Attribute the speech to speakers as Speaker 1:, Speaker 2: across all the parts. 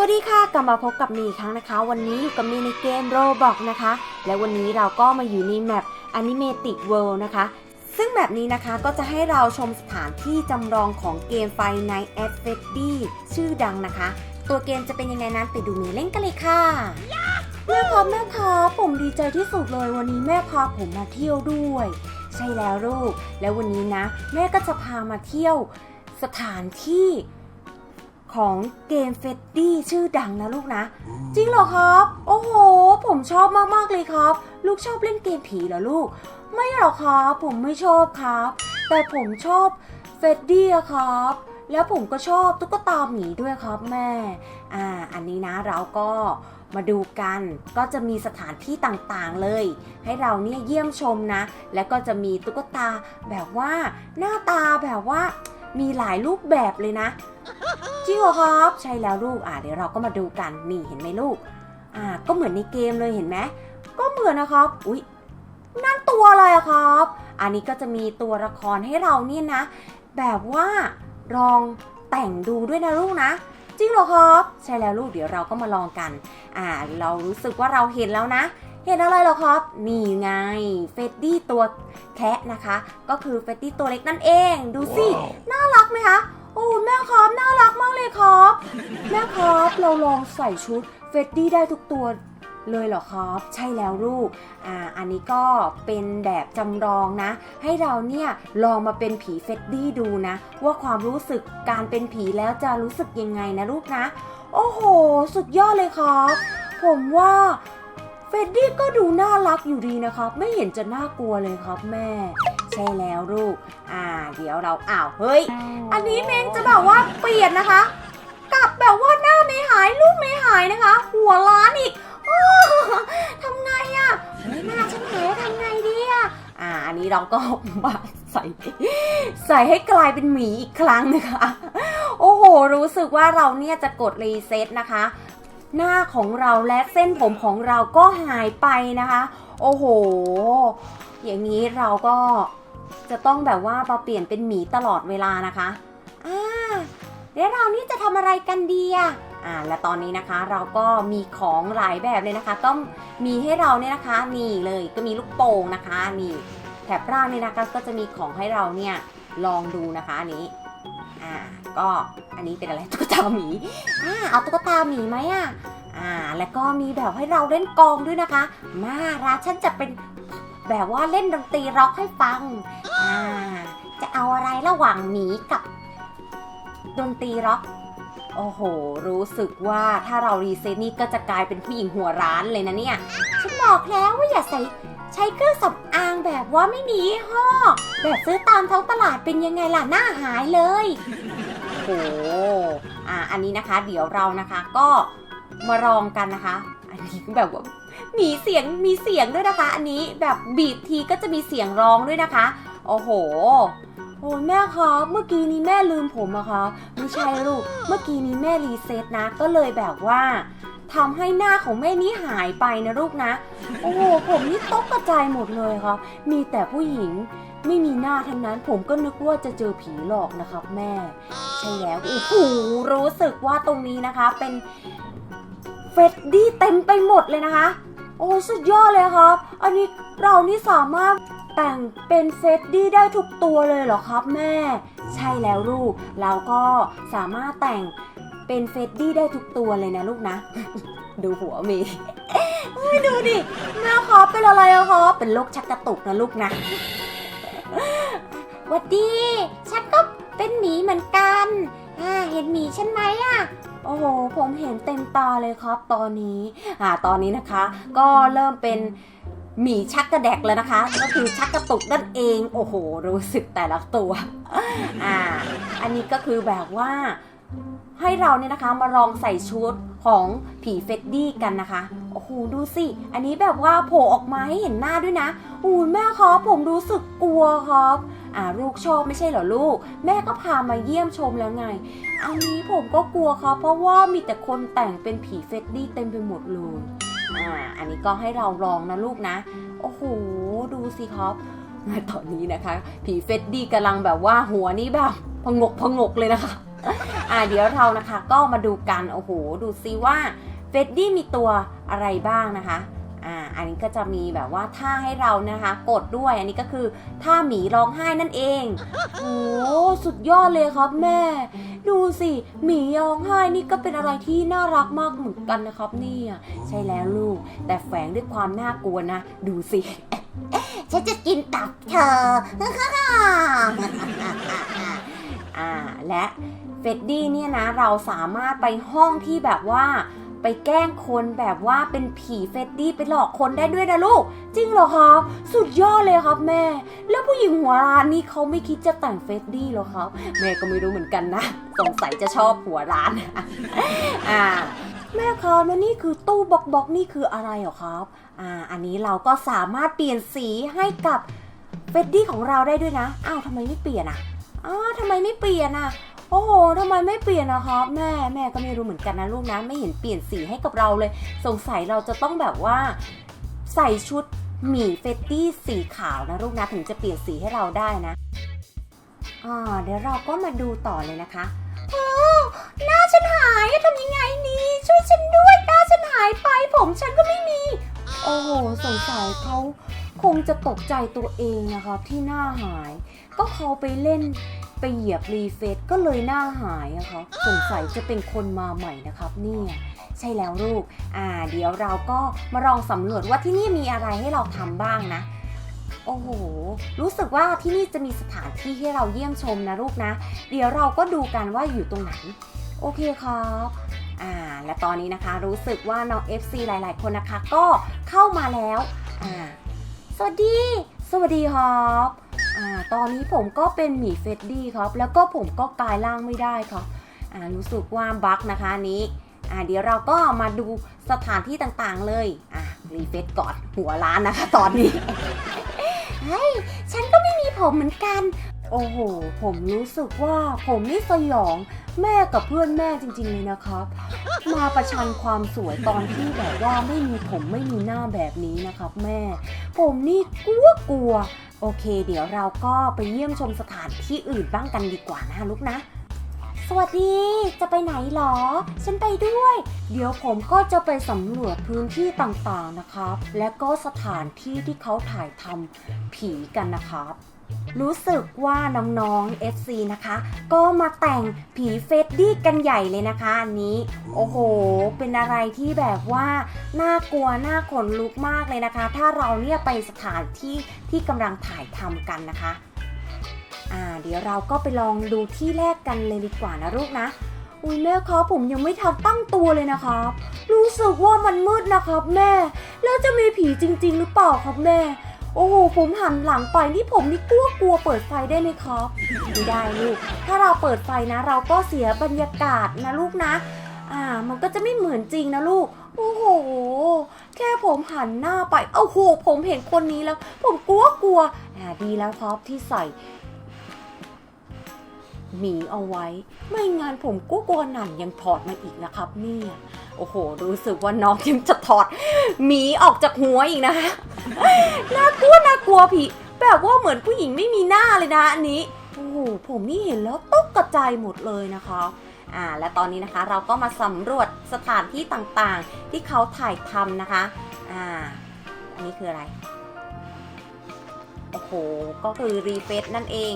Speaker 1: วัสดีค่ะกลับมาพบกับมีอีกครั้งนะคะ วันนี้อยู่กับมีในเกมโรบอกนะคะ และวันนี้เราก็มาอยู่ในแมป Animatic World นะคะ ซึ่งแบบนี้นะคะก็จะให้เราชมสถานที่จำลองของเกมไฟในแอดเฟดดี้ชื่อดังนะคะ ตัวเกมจะเป็นยังไงนั้นไปดูมีเล่นกันเลยค่ะ แม่ครับแม่ครับผมดีใจที่สุดเลยวันนี้แม่พาผมมาเที่ยวด้วย ใช่แล้วลูก แล้ววันนี้นะ แม่ก็จะพามาเที่ยวสถานที่ ของเกมเฟดดี้ชื่อดังนะลูกนะ จริงเหรอครับ โอ้โห ผมชอบมากๆเลยครับ ลูกชอบเล่นเกมผีเหรอลูก ไม่หรอกครับ ผมไม่ชอบครับ แต่ผมชอบเฟดดี้อะครับ แล้วผมก็ชอบตุ๊กตาหมีด้วยครับแม่ อ่า อันนี้นะเราก็มาดูกันก็จะมีสถานที่ต่างๆเลย ให้เราเนี่ยเยี่ยมชมนะ แล้วก็จะมีตุ๊กตาแบบว่าหน้าตาแบบว่ามีหลายรูปแบบเลยนะ จริงเหรอครับ ใช่แล้วลูกอ่าเดี๋ยวเราก็มาดูกันนี่เห็นไหมลูก อ่า ก็เหมือนในเกมเลยเห็นไหมก็เหมือนนะครับ อุ๊ยนั่นตัวอะไรอะครับ อันนี้ก็จะมีตัวละครให้เราเนี่ยนะ แบบว่าลองแต่งดูด้วยนะลูกนะจริงเหรอครับใช่แล้วลูกเดี๋ยวเราก็มาลองกัน อ่า เรารู้สึกว่าเราเห็นแล้วนะ เห็นอะไรเหรอครับ นี่ไงเฟดดี้ตัวแคะนะคะ ก็คือเฟดดี้ตัวเล็กนั่นเอง ดูสิ น่ารักไหมคะโอ้แม่ครับน่ารักมากเลยครับ แม่ครับเราลองใส่ชุดเฟดดี้ได้ทุกตัวเลยเหรอครับ ใช่แล้วลูกอ่าอันนี้ก็เป็นแบบจำลองนะ ให้เราเนี่ยลองมาเป็นผีเฟดดี้ดูนะ ว่าความรู้สึกการเป็นผีแล้วจะรู้สึกยังไงนะลูกนะ โอ้โห สุดยอดเลยครับ ผมว่าเฟดดี้ก็ดูน่ารักอยู่ดีนะครับ ไม่เห็นจะน่ากลัวเลยครับแม่ ใช่แล้วลูก อ่า เดี๋ยวเราอ้าวเฮ้ย อันนี้เมนจะแบบว่าเปลี่ยนนะคะ กลับแบบว่าหน้าไม่หายรูปไม่หายนะคะ หัวล้านอีกอทำไงอะเฮ้ยหน้าฉันหายทำไงดีอะอ่า อันนี้เราก็มาใส่ใส่ให้กลายเป็นหมีอีกครั้งนะคะ โอ้โห รู้สึกว่าเราเนี่ยจะกดรีเซ็ตนะคะ หน้าของเราและเส้นผมของเราก็หายไปนะคะ โอ้โห อย่างนี้เราก็ จะต้องแบบว่ามาเปลี่ยนเป็นหมีตลอดเวลานะคะอ่าแล้วเรานี่จะทำอะไรกันดีอะอ่าและตอนนี้นะคะเราก็มีของหลายแบบเลยนะคะต้องมีให้เราเนี่ยนะคะนี่เลยก็มีลูกโป่งนะคะนี่แถบล่างนี่นะคะก็จะมีของให้เราเนี่ยลองดูนะคะอันนี้อ่าก็อันนี้เป็นอะไรตุ๊กตาหมีอ่าเอาตุ๊กตาหมีไหมอะอ่าแล้วก็มีแบบให้เราเล่นกองด้วยนะคะ มาราฉันจะเป็น แบบว่าเล่นดนตรีร็อกให้ฟัง อ่า จะเอาอะไรระหว่างหมีกับ ดนตรีร็อก โอ้โห รู้สึกว่าถ้าเรารีเซตนี่ก็จะกลายเป็นผู้หญิงหัวร้านเลยนะเนี่ย ฉันบอกแล้วว่าอย่าใส่ใช้เครื่องสำอางแบบว่าไม่มียี่ห้อ แบบซื้อตามท้องตลาดเป็นยังไงล่ะหน้าหายเลย โอ้โห อ่า อันนี้นะคะ เดี๋ยวเรานะคะก็มาลองกันนะคะ อันนี้แบบว่า มีเสียงมีเสียงด้วยนะคะ อันนี้แบบบีบทีก็จะมีเสียงร้องด้วยนะคะ โอ้โหโอ้ยแม่ครับเมื่อกี้นี้แม่ลืมผมอะคะไม่ใช่ลูกเมื่อกี้นี้แม่รีเซ็ตนะ ก็เลยแบบว่าทำให้หน้าของแม่นี้หายไปนะลูกนะ โอ้โหผมนี่ตกกระจายหมดเลยครับมีแต่ผู้หญิงไม่มีหน้าทั้งนั้นผมก็นึกว่าจะเจอผีหลอกนะครับแม่ ใช่แล้วโอ้โหรู้สึกว่าตรงนี้นะคะเป็นเฟดดี้เต็มไปหมดเลยนะคะ โอ้สุดยอดเลยครับ อันนี้เรานี่สามารถแต่งเป็นเฟดดี้ได้ทุกตัวเลยเหรอครับแม่ ใช่แล้วลูก เราก็สามารถแต่งเป็นเฟดดี้ได้ทุกตัวเลยนะลูกนะ ดูหัวมย์ไม่ดูดิแม่ครับเป็นอะไรอะครับเป็นโรคชักกระตุกนะลูกนะวัดดี ฉันก็เป็นหมีเหมือนกัน อ่า เห็นหมีฉันไหมอะ โอ้โห ผมเห็นเต็มตาเลยครับตอนนี้ อ่า ตอนนี้นะคะ ก็เริ่มเป็นหมีชักกระแดกแล้วนะคะ ก็คือชักกระตุกนั่นเอง โอ้โห รู้สึกแต่ละตัว อ่า อันนี้ก็คือแบบว่า ให้เราเนี่ยนะคะมาลองใส่ชุดของผีเฟดดี้กันนะคะ โอ้โห ดูสิ อันนี้แบบว่าโผล่ออกมาให้เห็นหน้าด้วยนะอูแม่ครับผมรู้สึกกลัวครับ อ่าลูกชอบไม่ใช่เหรอลูก แม่ก็พามาเยี่ยมชมแล้วไง อันนี้ผมก็กลัวครับเพราะว่ามีแต่คนแต่งเป็นผีเฟดดี้เต็มไปหมดเลย อ่า อันนี้ก็ให้เราลองนะลูกนะ โอ้โห ดูสิครับ ตอนนี้นะคะ ผีเฟดดี้กำลังแบบว่าหัวนี้แบบพงกพงกเลยนะคะ เดี๋ยวเรานะคะก็มาดูกัน โอ้โห ดูซิว่าเฟดดี้มีตัวอะไรบ้างนะคะ อ่า อันนี้ก็จะมีแบบว่าท่าให้เรานะคะ กดด้วย อันนี้ก็คือท่าหมีร้องไห้นั่นเอง โอ้สุดยอดเลยครับแม่ ดูสิหมีร้องไห้นี่ก็เป็นอะไรที่น่ารักมากเหมือนกันนะครับเนี่ย ใช่แล้วลูก แต่แฝงด้วยความน่ากลัวนะ ดูสิฉันจะกินตับเธอ อ่า และ เฟดดี้เนี่ยนะเราสามารถไปห้องที่แบบว่าไปแกล้งคนแบบว่าเป็นผีเฟดดี้ไปหลอกคนได้ด้วยนะลูก จริงเหรอครับ สุดยอดเลยครับแม่ แล้วผู้หญิงหัวร้านนี่เขาไม่คิดจะแต่งเฟดดี้เหรอครับ แม่ก็ไม่รู้เหมือนกันนะ สงสัยจะชอบหัวร้านอ่าแม่ครับแล้วนี่คือตู้บล็อกบล็อกนี่คืออะไรเหรอครับอ่าอันนี้เราก็สามารถเปลี่ยนสีให้กับเฟดดี้ของเราได้ด้วยนะอ้าวทำไมไม่เปลี่ยนอะอ้าวทำไมไม่เปลี่ยนอะ โอ้โหทำไมไม่เปลี่ยนนะครับ แม่แม่ก็ไม่รู้เหมือนกันนะลูกนะ ไม่เห็นเปลี่ยนสีให้กับเราเลย สงสัยเราจะต้องแบบว่า ใส่ชุดหมีเฟตตี้สีขาวนะลูกนะถึงจะเปลี่ยนสีให้เราได้นะอ่าเดี๋ยวเราก็มาดูต่อเลยนะคะโอ้หน้าฉันหายทำยังไงนี่ช่วยฉันด้วยหน้าฉันหายไป ผมฉันก็ไม่มี โอ้โหสงสัยเขาคงจะตกใจตัวเองนะครับที่หน้าหาย ก็เขาไปเล่น ไปเหยียบรีเฟซก็เลยหน้าหายอะครับสงสัยจะเป็นคนมาใหม่นะครับเนี่ยใช่แล้วลูก อ่า เดี๋ยวเราก็มาลองสำรวจว่าที่นี่มีอะไรให้เราทำบ้างนะ โอ้โห รู้สึกว่าที่นี่จะมีสถานที่ให้เราเยี่ยมชมนะลูกนะ เดี๋ยวเราก็ดูกันว่าอยู่ตรงไหน โอเคครับอ่า และตอนนี้นะคะรู้สึกว่าน้อง FC หลาย ๆ คนนะคะก็เข้ามาแล้ว อ่า สวัสดี สวัสดีครับ อ่าตอนนี้ผมก็เป็นหมีเฟดดี้ครับ แล้วก็ผมก็กลายร่างไม่ได้ครับอ่ารู้สึกว่าบั๊กนะคะนี้อ่าเดี๋ยวเราก็มาดูสถานที่ต่างๆเลยอ่ารีเฟซก่อนหัวร้านนะคะ ตอนนี้เฮ้ยฉันก็ไม่มีผมเหมือนกัน โอ้โห ผมรู้สึกว่าผมนี่สยองแม่กับเพื่อนแม่จริงๆเลยนะครับ มาประชันความสวยตอนที่แบบว่าไม่มีผมไม่มีหน้าแบบนี้นะครับ แม่ ผมนี่กลัวกลัว โอเค เดี๋ยวเราก็ไปเยี่ยมชมสถานที่อื่นบ้างกันดีกว่านะลูกนะ สวัสดี จะไปไหนหรอ ฉันไปด้วย เดี๋ยวผมก็จะไปสำรวจพื้นที่ต่างๆนะครับ และก็สถานที่ที่เขาถ่ายทำผีกันนะครับ รู้สึกว่าน้องๆ FC นะคะ ก็มาแต่งผีเฟดดี้กันใหญ่เลยนะคะอันนี้ โอ้โห เป็นอะไรที่แบบว่าน่ากลัวน่าขนลุกมากเลยนะคะ ถ้าเราเนี่ยไปสถานที่ที่กำลังถ่ายทำกันนะคะ อ่า เดี๋ยวเราก็ไปลองดูที่แรกกันเลยดีกว่านะลูกนะ อุ้ยแม่ครับผมยังไม่ทันตั้งตัวเลยนะครับ รู้สึกว่ามันมืดนะครับแม่ แล้วจะมีผีจริง ๆ หรือเปล่าครับแม่ โอ้โหผมหันหลังไปนี่ผมนี่กลัวกลัวเปิดไฟได้ไหมครับไม่ได้ลูกถ้าเราเปิดไฟนะ เราก็เสียบรรยากาศนะลูกนะ อ่า มันก็จะไม่เหมือนจริงนะลูกโอ้โห แค่ผมหันหน้าไปโอ้โห ผมเห็นคนนี้แล้ว ผมกลัวกลัวอ่าดีแล้วครับที่ใส่หมีเอาไว้ ไม่งั้นผมก็กลัวหนันยังถอดมาอีกนะครับเนี่ย โอ้โห รู้สึกว่าน้องยังจะถอดหมีออกจากหัวอีกนะคะน่ากลัวน่ากลัวผีแบบว่าเหมือนผู้หญิงไม่มีหน้าเลยนะอันนี้โอ้โหผมนี่เห็นแล้วตกกระจายหมดเลยนะคะอ่าและตอนนี้นะคะเราก็มาสำรวจสถานที่ต่างๆ ที่เขาถ่ายทำนะคะอ่าอันนี้คืออะไรโอ้โหก็คือรีเฟซนั่นเอง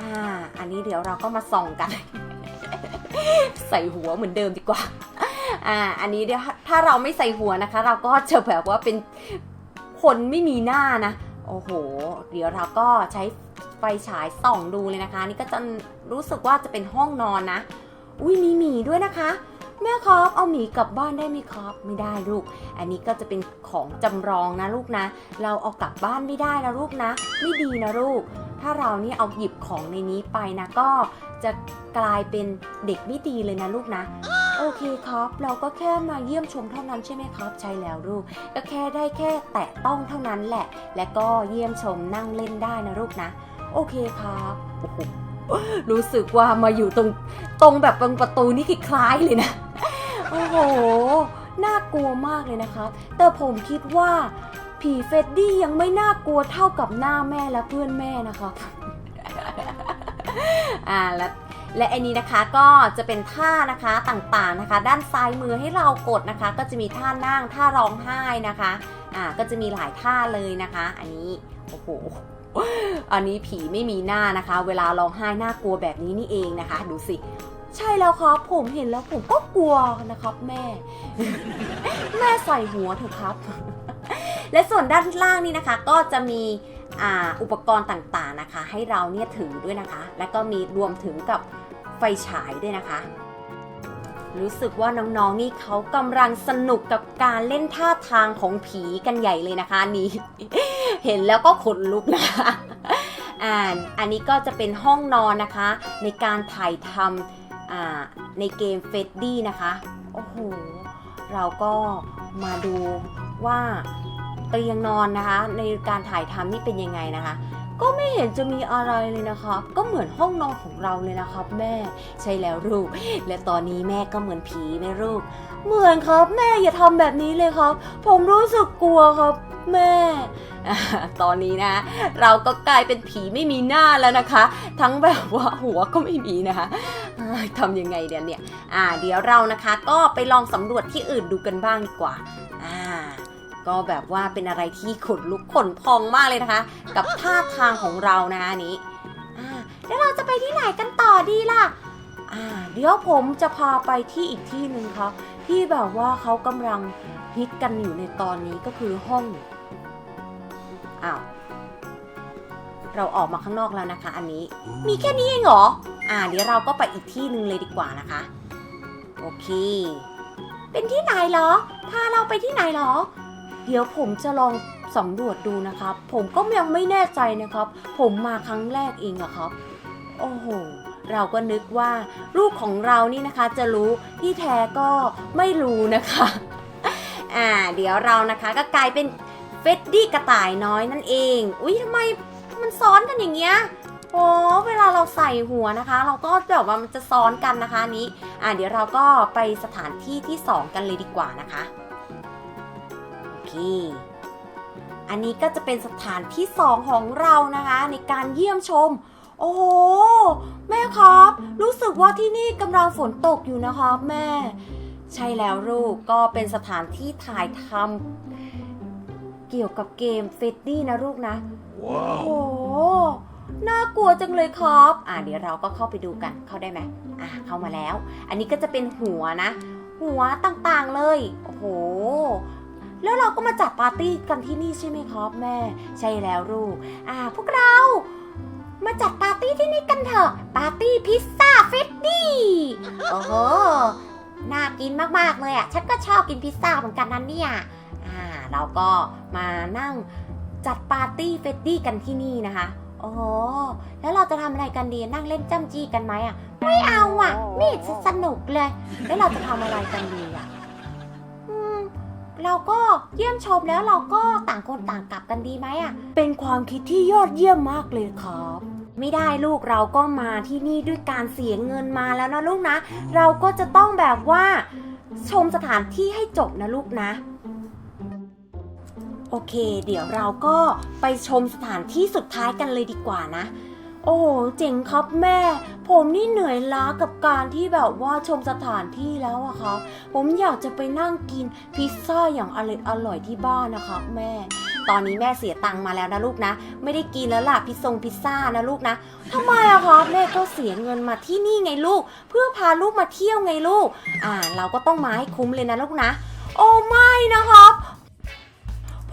Speaker 1: อ่าอันนี้เดี๋ยวเราก็มาส่องกัน ใส่หัวเหมือนเดิมดีกว่า อ่า อันนี้เดี๋ยวถ้าเราไม่ใส่หัวนะคะ เราก็จะแบบว่าเป็นคนไม่มีหน้านะ โอ้โห เดี๋ยวเราก็ใช้ไฟฉายส่องดูเลยนะคะ นี่ก็จะรู้สึกว่าจะเป็นห้องนอนนะ อุ้ยมีหมีด้วยนะคะ แม่ครับเอาหมีกลับบ้านได้ไหมครับไม่ได้ลูก อันนี้ก็จะเป็นของจำลองนะลูกนะ เราเอากลับบ้านไม่ได้นะลูกนะ ไม่ดีนะลูก ถ้าเราเนี่ยเอาหยิบของในนี้ไปนะก็จะกลายเป็นเด็กไม่ดีเลยนะลูกนะ โอเคครับ เราก็แค่มาเยี่ยมชมเท่านั้นใช่ไหมครับ ใช่แล้วลูก ก็แค่ได้แค่แตะต้องเท่านั้นแหละ และก็เยี่ยมชมนั่งเล่นได้นะลูกนะ โอเคครับโอ้โหรู้สึกว่ามาอยู่ตรงตรงแบบตรงประตูนี่คล้ายเลยนะ โอ้โห น่ากลัวมากเลยนะครับ แต่ผมคิดว่าผีเฟดดี้ยังไม่น่ากลัวเท่ากับหน้าแม่และเพื่อนแม่นะครับอ่าแล้ว และอันนี้นะคะก็จะเป็นท่านะคะต่างๆนะคะ ด้านซ้ายมือให้เรากดนะคะ ก็จะมีท่านั่งท่าร้องไห้นะคะอ่าก็จะมีหลายท่าเลยนะคะ อันนี้โอ้โหอันนี้ผีไม่มีหน้านะคะ เวลาร้องไห้น่ากลัวแบบนี้นี่เองนะคะ ดูสิใช่แล้วครับผมเห็นแล้วผมก็กลัวนะครับแม่ แม่ใส่หัวเถอะครับ และส่วนด้านล่างนี่นะคะ ก็จะมีอ,อุปกรณ์ต่างๆนะคะ ให้เราเนี่ยถือด้วยนะคะ และก็มีรวมถึงกับ ฉายด้วยนะคะ รู้สึกว่าน้องๆนี่เขากำลังสนุกกับการเล่นท่าทางของผีกันใหญ่เลยนะคะนนี้เห็นแล้วก็ขนลุกนะคะอ่าอันนี้ก็จะเป็นห้องนอนนะคะ ในการถ่ายทำในเกมเฟดดี้นะคะโอ้โหเราก็มาดูว่าเตียงนอนนะคะ ในการถ่ายทำนี่เป็นยังไงนะคะ ก็ไม่เห็นจะมีอะไรเลยนะครับก็เหมือนห้องนอนของเราเลยนะครับ แม่ ใช่แล้วลูก และตอนนี้แม่ก็เหมือนผีไหมลูก เหมือนครับ แม่อย่าทำแบบนี้เลยครับ ผมรู้สึกกลัวครับแม่ ตอนนี้นะ เราก็กลายเป็นผีไม่มีหน้าแล้วนะคะ ทั้งแบบว่าหัวก็ไม่มีนะคะทำยังไงเดี๋ยวเนี่ย อ่า เดี๋ยวเรานะคะ ก็ไปลองสำรวจที่อื่นดูกันบ้างดีกว่า อ่า ก็แบบว่าเป็นอะไรที่ขนลุกขนพองมากเลยนะคะ กับท่าทางของเรานะคะอันนี้อ่าแล้วเราจะไปที่ไหนกันต่อดีล่ะอ่าเดี๋ยวผมจะพาไปที่อีกที่หนึ่งครับที่แบบว่าเขากำลังฮิตกันอยู่ในตอนนี้ก็คือห้องอ้าวเราออกมาข้างนอกแล้วนะคะ อันนี้มีแค่นี้เองเหรออ่า เดี๋ยวเราก็ไปอีกที่หนึ่งเลยดีกว่านะคะ โอเค เป็นที่ไหนเหรอพาเราไปที่ไหนเหรอ เดี๋ยวผมจะลองสำรวจดูนะครับ ผมก็ยังไม่แน่ใจนะครับ ผมมาครั้งแรกเองอะครับ โอ้โห เราก็นึกว่าลูกของเรานี่นะคะจะรู้ที่แท้ก็ไม่รู้นะคะ อ่า เดี๋ยวเรานะคะก็กลายเป็นเฟดดี้กระต่ายน้อยนั่นเอง อุ๊ยทำไมมันซ้อนกันอย่างเงี้ยโอ้เวลาเราใส่หัวนะคะ เราก็แบบว่ามันจะซ้อนกันนะคะนนี้ อ่าเดี๋ยวเราก็ไปสถานที่ที่ 2 กันเลยดีกว่านะคะ โอเคอันนี้ก็จะเป็นสถานที่2ของเรานะคะ ในการเยี่ยมชม โอ้โห แม่ครับ รู้สึกว่าที่นี่กำลังฝนตกอยู่นะครับแม่ ใช่แล้วลูกก็เป็นสถานที่ถ่ายทำเกี่ยวกับเกมเฟดดี้นะลูกนะโอ้โหน่ากลัวจังเลยครับ อ่าเดี๋ยวเราก็เข้าไปดูกัน เข้าได้ไหมอ่าเข้ามาแล้ว อันนี้ก็จะเป็นหัวนะ หัวต่างๆเลย โอ้โห แล้วเราก็มาจัดปาร์ตี้กันที่นี่ใช่ไหมครับแม่ ใช่แล้วลูก อ่า พวกเรา มาจัดปาร์ตี้ที่นี่กันเถอะ ปาร์ตี้พิซซ่าเฟดดี้โอ้โห น่ากินมากๆเลยอะ ฉันก็ชอบกินพิซซ่าเหมือนกันนั่นเนี่ย อ่า เราก็มานั่งจัดปาร์ตี้เฟดดี้กันที่นี่นะคะโอ้โห แล้วเราจะทำอะไรกันดี นั่งเล่นจ้ำจี้กันไหมอะ ไม่เอาอะไม่สนุกเลย แล้วเราจะทำอะไรกันดี เราก็เยี่ยมชมแล้วเราก็ต่างคนต่างกลับกันดีไหมอะเป็นความคิดที่ยอดเยี่ยมมากเลยครับไม่ได้ลูกเราก็มาที่นี่ด้วยการเสียเงินมาแล้วนะลูกนะ เราก็จะต้องแบบว่าชมสถานที่ให้จบนะลูกนะ โอเค เดี๋ยวเราก็ไปชมสถานที่สุดท้ายกันเลยดีกว่านะ โอ้โหเจ๋งครับแม่ ผมนี่เหนื่อยล้ากับการที่แบบว่าชมสถานที่แล้วอะครับ ผมอยากจะไปนั่งกินพิซซ่าอย่างอร่อยอร่อยที่บ้านนะครับแม่ ตอนนี้แม่เสียตังค์มาแล้วนะลูกนะ ไม่ได้กินแล้วล่ะพิซซงพิซซ่านะลูกนะทำไมอะครับ แม่ก็เสียเงินมาที่นี่ไงลูก เพื่อพาลูกมาเที่ยวไงลูก อ่า เราก็ต้องมาให้คุ้มเลยนะลูกนะ โอ้ไม่นะครับ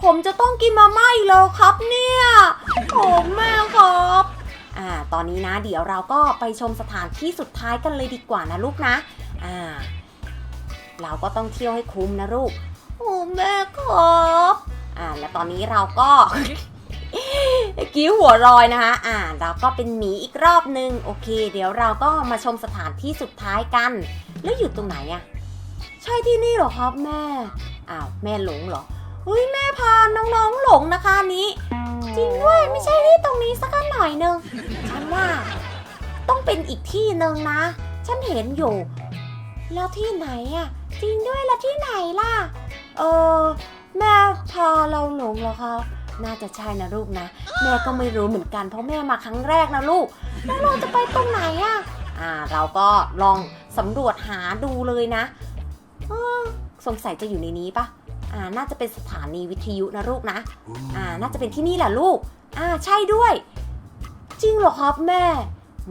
Speaker 1: ผมจะต้องกินมาม่าอีกแล้วครับเนี่ยโอ้แม่ครับ อ่าตอนนี้นะเดี๋ยวเราก็ไปชมสถานที่สุดท้ายกันเลยดีกว่านะลูกนะอ่าเราก็ต้องเที่ยวให้คุ้มนะลูกโอ้แม่ครับอ่าแล้วตอนนี้เราก็กี้หัวรอยนะคะอ่าเราก็เป็นหมีอีกรอบนึงโอเค เดี๋ยวเราก็มาชมสถานที่สุดท้ายกัน แล้วอยู่ตรงไหนอะใช่ที่นี่เหรอครับแม่อ้าวแม่หลงเหรอเฮ้ยแม่พาน้องๆหลงนะคะนี้ จริงด้วยไม่ใช่ที่ตรงนี้สักหน่อยนึงฉันว่า ต้องเป็นอีกที่หนึ่งนะ ฉันเห็นอยู่ แล้วที่ไหนอะจริงด้วยแล้วที่ไหนล่ะ เออแม่พาเราหลงเหรอครับน่าจะใช่นะลูกนะ แม่ก็ไม่รู้เหมือนกันเพราะแม่มาครั้งแรกนะลูก แล้วเราจะไปตรงไหนอะอ่า เราก็ลองสำรวจหาดูเลยนะ เออสงสัยจะอยู่ในนี้ปะ อ่าน่าจะเป็นสถานีวิทยุนะลูกนะอ่าน่าจะเป็นที่นี่แหละลูกอ่าใช่ด้วย จริงเหรอครับแม่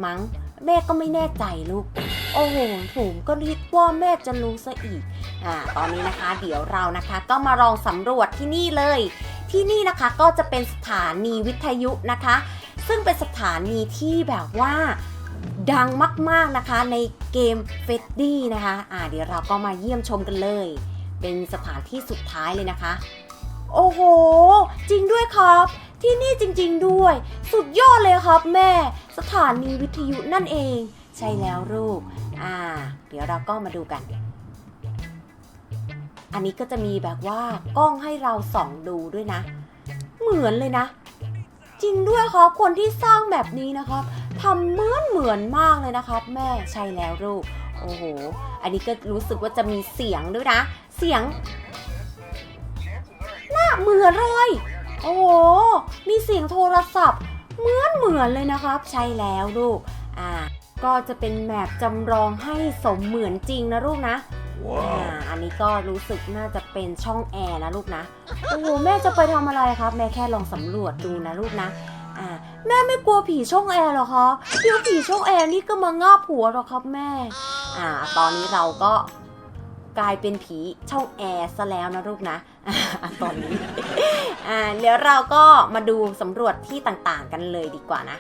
Speaker 1: มัง้งแม่ก็ไม่แน่ใจลูก โอ้โหผมก็คิดว่าแม่จะรู้ซะอีกอ่าตอนนี้นะคะ เดี๋ยวเรานะคะ ก็มาลองสำรวจที่นี่เลย ที่นี่นะคะก็จะเป็นสถานีวิทยุนะคะ ซึ่งเป็นสถานีที่แบบว่าดังมาก ๆนะคะในเกมเฟดดี้นะคะ อ่าเดี๋ยวเราก็มาเยี่ยมชมกันเลย เป็นสถานที่สุดท้ายเลยนะคะ โอ้โห จริงด้วยครับ ที่นี่จริงๆด้วย สุดยอดเลยครับแม่ สถานีวิทยุนั่นเอง ใช่แล้วลูก อ่า เดี๋ยวเราก็มาดูกัน อันนี้ก็จะมีแบบว่ากล้องให้เราส่องดูด้วยนะ เหมือนเลยนะ จริงด้วยครับ คนที่สร้างแบบนี้นะครับทำเหมือนเหมือนมากเลยนะครับ แม่ ใช่แล้วลูก โอ้โห อันนี้ก็รู้สึกว่าจะมีเสียงด้วยนะ เสียง หน้าเหมือนเลย โอ้โห มีเสียงโทรศัพท์ เหมือนเหมือนเลยนะครับ ใช่แล้วลูก อ่า ก็จะเป็นแมปจำลองให้สมเหมือนจริงนะลูกนะอ่า อันนี้ก็รู้สึกน่าจะเป็นช่องแอร์นะลูกนะ โอ้โห แม่จะไปทำอะไรครับ แม่แค่ลองสำรวจดูนะลูกนะ อ่า แม่ไม่กลัวผีช่องแอร์หรอครับเดี๋ยวผีช่องแอร์นี่ก็มางาบหัวหรอครับแม่ อ่า ตอนนี้เราก็ กลายเป็นผีช่องแอร์ซะแล้วนะลูกนะอตอนนี้เดี๋ยวเราก็มาดูสำรวจที่ต่างๆกันเลยดีกว่านะ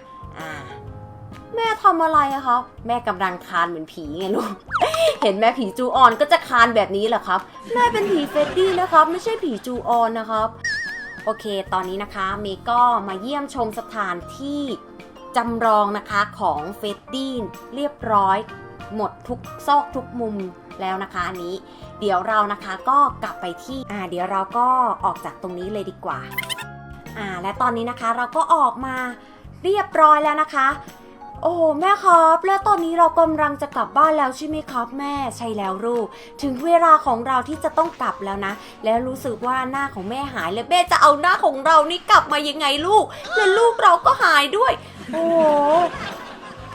Speaker 1: แม่ทำอะไรอะครับแม่กำลังคานเหมือนผีไงลูกเห็นแม่ผีจูออนก็จะคานแบบนี้แหละครับ แม่เป็นผีเฟดดี้นะครับ ไม่ใช่ผีจูออนนะครับ โอเค ตอนนี้นะคะเมก็มาเยี่ยมชมสถานที่จำลองนะคะของเฟดดี้เรียบร้อย หมดทุกซอกทุกมุม แล้วนะคะอันนี้ เดี๋ยวเรานะคะก็กลับไปที่อ่าเดี๋ยวเราก็ออกจากตรงนี้เลยดีกว่าอ่าและตอนนี้นะคะเราก็ออกมาเรียบร้อยแล้วนะคะ โอ้แม่ครับ แล้วตอนนี้เรากำลังจะกลับบ้านแล้วใช่ไหมครับแม่ใช่แล้วลูก ถึงเวลาของเราที่จะต้องกลับแล้วนะ แล้วรู้สึกว่าหน้าของแม่หายแล้วแม่จะเอาหน้าของเรานี่กลับมายังไงลูก แล้วลูกเราก็หายด้วย โอ้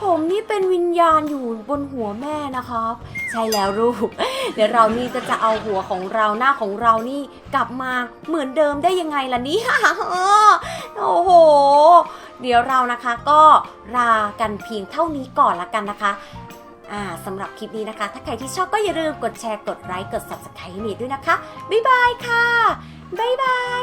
Speaker 1: ผมนี่เป็นวิญญาณอยู่บนหัวแม่นะครับ ใช่แล้วลูก เดี๋ยวเรานี่ก็จะเอาหัวของเราหน้าของเรานี่กลับมาเหมือนเดิมได้ยังไงล่ะนี่โอ้โห เดี๋ยวเรานะคะก็ลากันเพียงเท่านี้ก่อนละกันนะคะอ่าสำหรับคลิปนี้นะคะ ถ้าใครที่ชอบก็อย่าลืมกดแชร์ กดไลค์ กด subscribe ให้เมด้วยนะคะ บ๊ายบายค่ะ บ๊ายบาย